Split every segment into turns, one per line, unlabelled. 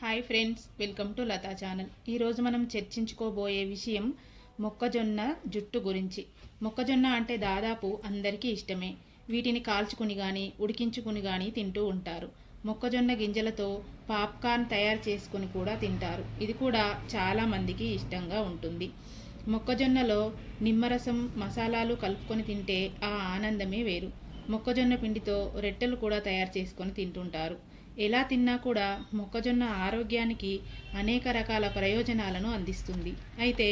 Hi friends welcome to Latha channel. ఈరోజు మనం చర్చించుకోబోయే విషయం మొక్కజొన్న జుట్టు గురించి. మొక్కజొన్న అంటే దాదాపు అందరికీ ఇష్టమే. వీటిని కాల్చుకుని కానీ ఉడికించుకుని కానీ తింటూ ఉంటారు. మొక్కజొన్న గింజలతో పాప్కార్న్ తయారు చేసుకుని కూడా తింటారు. ఇది కూడా చాలా మందికి ఇష్టంగా ఉంటుంది. మొక్కజొన్నలో నిమ్మరసం మసాలాలు కలుపుకొని తింటే ఆ ఆనందమే వేరు. మొక్కజొన్న పిండితో రొట్టెలు కూడా తయారు చేసుకొని తింటుంటారు. ఎలా తిన్నా కూడా మొక్కజొన్న ఆరోగ్యానికి అనేక రకాల ప్రయోజనాలను అందిస్తుంది. అయితే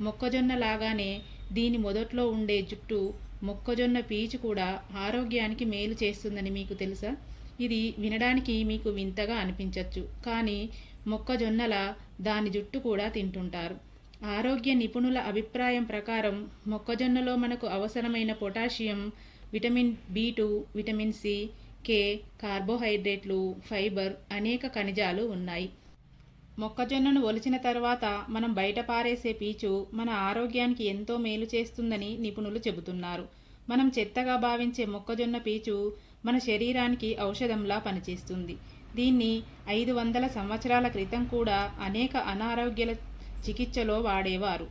మొక్కజొన్న లాగానే దీని మొదట్లో ఉండే జుట్టు మొక్కజొన్న పీచు కూడా ఆరోగ్యానికి మేలు చేస్తుందని మీకు తెలుసా? ఇది వినడానికి మీకు వింతగా అనిపించవచ్చు కానీ మొక్కజొన్నల దాని జుట్టు కూడా తింటుంటారు. ఆరోగ్య నిపుణుల అభిప్రాయం ప్రకారం మొక్కజొన్నలో మనకు అవసరమైన potassium vitamin B two vitamin C K కార్బోహైడ్రేట్లు ఫైబర్ అనేక ఖనిజాలు ఉన్నాయి. మొక్కజొన్నను ఒలిచిన తర్వాత మనం బయట పారేసే పీచు మన ఆరోగ్యానికి ఎంతో మేలు చేస్తుందని నిపుణులు చెబుతున్నారు. మనం చెత్తగా భావించే మొక్కజొన్న పీచు మన శరీరానికి ఔషధంలా పనిచేస్తుంది. దీన్ని ఐదు వందల సంవత్సరాల క్రితం కూడా అనేక అనారోగ్యాల చికిత్సలో వాడేవారు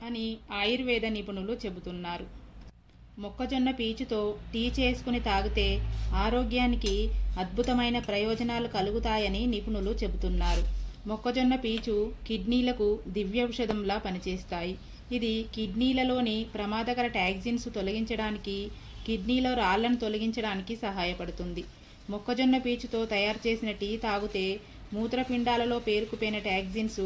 అని ఆయుర్వేద నిపుణులు చెబుతున్నారు. మొక్కజొన్న పీచుతో టీ చేసుకుని తాగితే ఆరోగ్యానికి అద్భుతమైన ప్రయోజనాలు కలుగుతాయని నిపుణులు చెబుతున్నారు. మొక్కజొన్న పీచు కిడ్నీలకు దివ్యౌషధంలా పనిచేస్తాయి. ఇది కిడ్నీలలోని ప్రమాదకర టాక్సిన్స్ తొలగించడానికి కిడ్నీలో రాళ్ళను తొలగించడానికి సహాయపడుతుంది. మొక్కజొన్న పీచుతో తయారు చేసిన టీ తాగితే మూత్రపిండాలలో పేరుకుపోయిన టాక్సిన్స్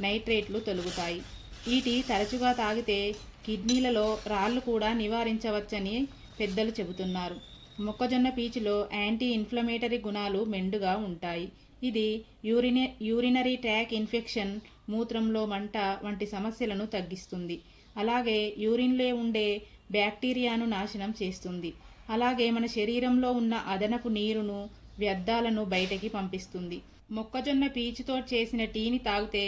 నైట్రేట్లు తొలగుతాయి. ఈ టీ తరచుగా తాగితే కిడ్నీలలో రాళ్ళు కూడా నివారించవచ్చని పెద్దలు చెబుతున్నారు. మొక్కజొన్న పీచులో యాంటీ ఇన్ఫ్లమేటరీ గుణాలు మెండుగా ఉంటాయి. ఇది యూరినే యూరినరీ ట్రాక్ ఇన్ఫెక్షన్ మూత్రంలో మంట వంటి సమస్యలను తగ్గిస్తుంది. అలాగే యూరిన్లో ఉండే బ్యాక్టీరియాను నాశనం చేస్తుంది. అలాగే మన శరీరంలో ఉన్న అదనపు నీరును వ్యర్థాలను బయటకి పంపిస్తుంది. మొక్కజొన్న పీచుతో చేసిన టీని తాగితే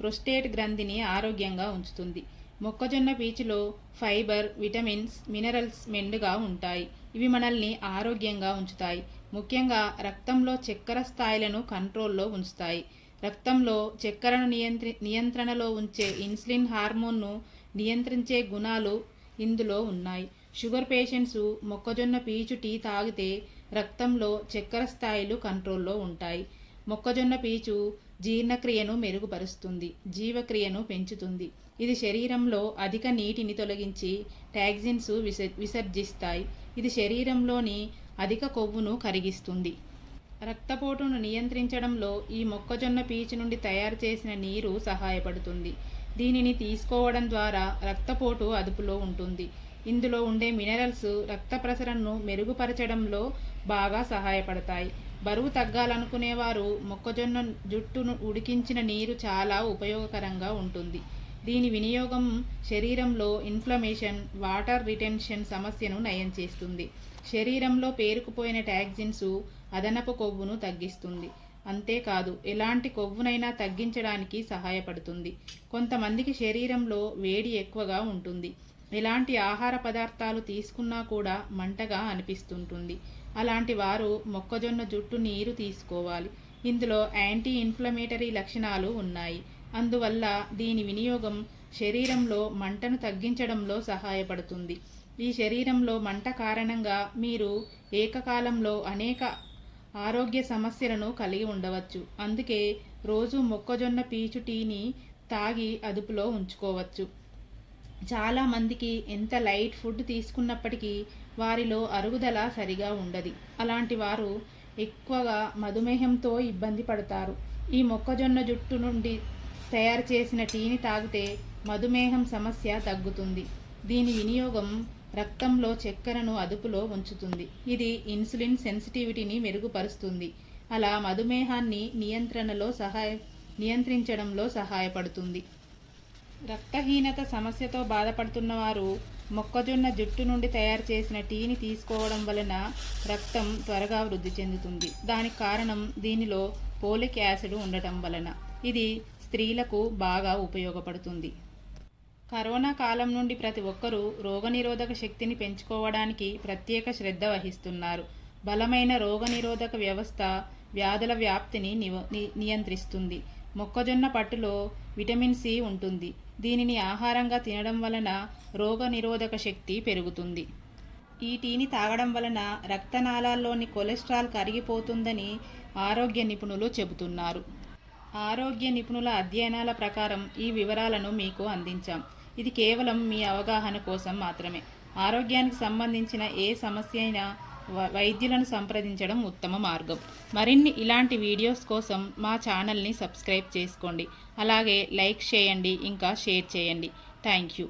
ప్రొస్టేట్ గ్రంథిని ఆరోగ్యంగా ఉంచుతుంది. మొక్కజొన్న పీచులో ఫైబర్ విటమిన్స్ మినరల్స్ మెండుగా ఉంటాయి. ఇవి మనల్ని ఆరోగ్యంగా ఉంచుతాయి. ముఖ్యంగా రక్తంలో చక్కెర స్థాయిలను కంట్రోల్లో ఉంచుతాయి. రక్తంలో చక్కెరను నియంత్రి నియంత్రణలో ఉంచే ఇన్సులిన్ హార్మోన్ను నియంత్రించే గుణాలు ఇందులో ఉన్నాయి. షుగర్ పేషెంట్స్ మొక్కజొన్న పీచు టీ తాగితే రక్తంలో చక్కెర స్థాయిలు కంట్రోల్లో ఉంటాయి. మొక్కజొన్న పీచు జీర్ణక్రియను మెరుగుపరుస్తుంది జీవక్రియను పెంచుతుంది. ఇది శరీరంలో అధిక నీటిని తొలగించి టాక్సిన్స్ విస విసర్జిస్తాయి. ఇది శరీరంలోని అధిక కొవ్వును కరిగిస్తుంది. రక్తపోటును నియంత్రించడంలో ఈ మొక్కజొన్న పీచు నుండి తయారు చేసిన నీరు సహాయపడుతుంది. దీనిని తీసుకోవడం ద్వారా రక్తపోటు అదుపులో ఉంటుంది. ఇందులో ఉండే మినరల్స్ రక్త ప్రసరణను మెరుగుపరచడంలో బాగా సహాయపడతాయి. బరువు తగ్గాలనుకునేవారు మొక్కజొన్న జుట్టును ఉడికించిన నీరు చాలా ఉపయోగకరంగా ఉంటుంది. దీని వినియోగం శరీరంలో ఇన్ఫ్లమేషన్ వాటర్ రిటెన్షన్ సమస్యను నయం చేస్తుంది. శరీరంలో పేరుకుపోయిన టాక్సిన్స్ అదనపు కొవ్వును తగ్గిస్తుంది. అంతేకాదు ఎలాంటి కొవ్వునైనా తగ్గించడానికి సహాయపడుతుంది. కొంతమందికి శరీరంలో వేడి ఎక్కువగా ఉంటుంది. ఎలాంటి ఆహార పదార్థాలు తీసుకున్నా కూడా మంటగా అనిపిస్తుంటుంది. అలాంటి వారు మొక్కజొన్న జుట్టు నీరు తీసుకోవాలి. ఇందులో యాంటీ ఇన్ఫ్లమేటరీ లక్షణాలు ఉన్నాయి. అందువల్ల దీని వినియోగం శరీరంలో మంటను తగ్గించడంలో సహాయపడుతుంది. ఈ శరీరంలో మంట కారణంగా మీరు ఏకకాలంలో అనేక ఆరోగ్య సమస్యలను కలిగి ఉండవచ్చు. అందుకే రోజు మొక్కజొన్న పీచు టీని తాగి అదుపులో ఉంచుకోవచ్చు. చాలా మందికి ఎంత లైట్ ఫుడ్ తీసుకున్నప్పటికీ వారిలో అరుగుదల సరిగా ఉండదు. అలాంటి వారు ఎక్కువగా మధుమేహంతో ఇబ్బంది పడతారు. ఈ మొక్కజొన్న జుట్టు నుండి తయారు చేసిన టీని తాగితే మధుమేహం సమస్య తగ్గుతుంది. దీని వినియోగం రక్తంలో చక్కెరను అదుపులో ఉంచుతుంది. ఇది ఇన్సులిన్ సెన్సిటివిటీని మెరుగుపరుస్తుంది. అలా మధుమేహాన్ని నియంత్రణలో సహాయ నియంత్రించడంలో సహాయపడుతుంది. రక్తహీనత సమస్యతో బాధపడుతున్న వారు మొక్కజొన్న జుట్టు నుండి తయారు చేసిన టీని తీసుకోవడం వలన రక్తం త్వరగా వృద్ధి చెందుతుంది. దానికి కారణం దీనిలో పోలిక్ యాసిడ్ ఉండటం వలన. ఇది స్త్రీలకు బాగా ఉపయోగపడుతుంది. కరోనా కాలం నుండి ప్రతి ఒక్కరూ రోగనిరోధక శక్తిని పెంచుకోవడానికి ప్రత్యేక శ్రద్ధ వహిస్తున్నారు. బలమైన రోగనిరోధక వ్యవస్థ వ్యాధుల వ్యాప్తిని నివ ని- నియంత్రిస్తుంది. మొక్కజొన్న పట్టులో విటమిన్ సి ఉంటుంది. దీనిని ఆహారంగా తినడం వలన రోగనిరోధక శక్తి పెరుగుతుంది. ఈ టీని తాగడం వలన రక్తనాళాల్లోని కొలెస్ట్రాల్ కరిగిపోతుందని ఆరోగ్య నిపుణులు చెబుతున్నారు. ఆరోగ్య నిపుణుల అధ్యయనాల ప్రకారం ఈ వివరాలను మీకు అందించాం. ఇది కేవలం మీ అవగాహన కోసం మాత్రమే. ఆరోగ్యానికి సంబంధించిన ఏ సమస్య అయినా వైద్యులను సంప్రదించడం ఉత్తమ మార్గం. మరిన్ని ఇలాంటి వీడియోస్ కోసం మా ఛానల్ని సబ్స్క్రైబ్ చేసుకోండి. అలాగే లైక్ చేయండి ఇంకా షేర్ చేయండి. Thank you.